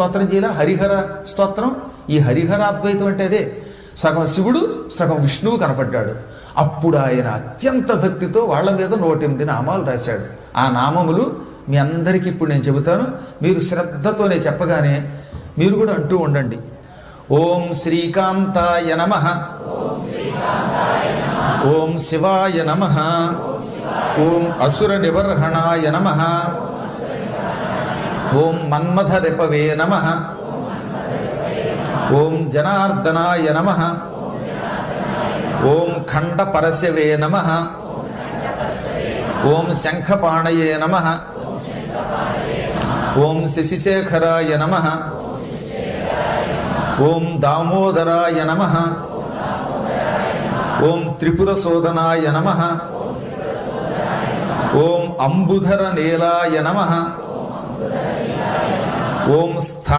స్తోత్రం చేయాల? హరిహర స్తోత్రం? ఈ హరిహరాద్వైతం అంటే అదే. సగం శివుడు సగం విష్ణువు కనపడ్డాడు. అప్పుడు ఆయన అత్యంత భక్తితో వాళ్ళ మీద నూటెనిమిది నామాలు రాశాడు. ఆ నామములు మీ అందరికీ ఇప్పుడు నేను చెబుతాను. మీరు శ్రద్ధతోనే చెప్పగానే మీరు కూడా అంటూ ఉండండి. ఓం శ్రీకాంతాయ నమ. ఓం శివాయ నమ. ఓం అసుర నివర్హణాయ నమ. ఓం మన్మథ రిపవే నమ. ఓం జనార్దనాయ నమ. ఓం ఖండ పరశవే నమ. ఓం శంఖపాణయే నమ. ఓం శశిశేఖరాయ నమ. ఓం దామోదరాయ నమ. ఓం త్రిపురశోధనాయ నమ. ఓం అంబుధర నీలాయ నమ. ఓం స్థా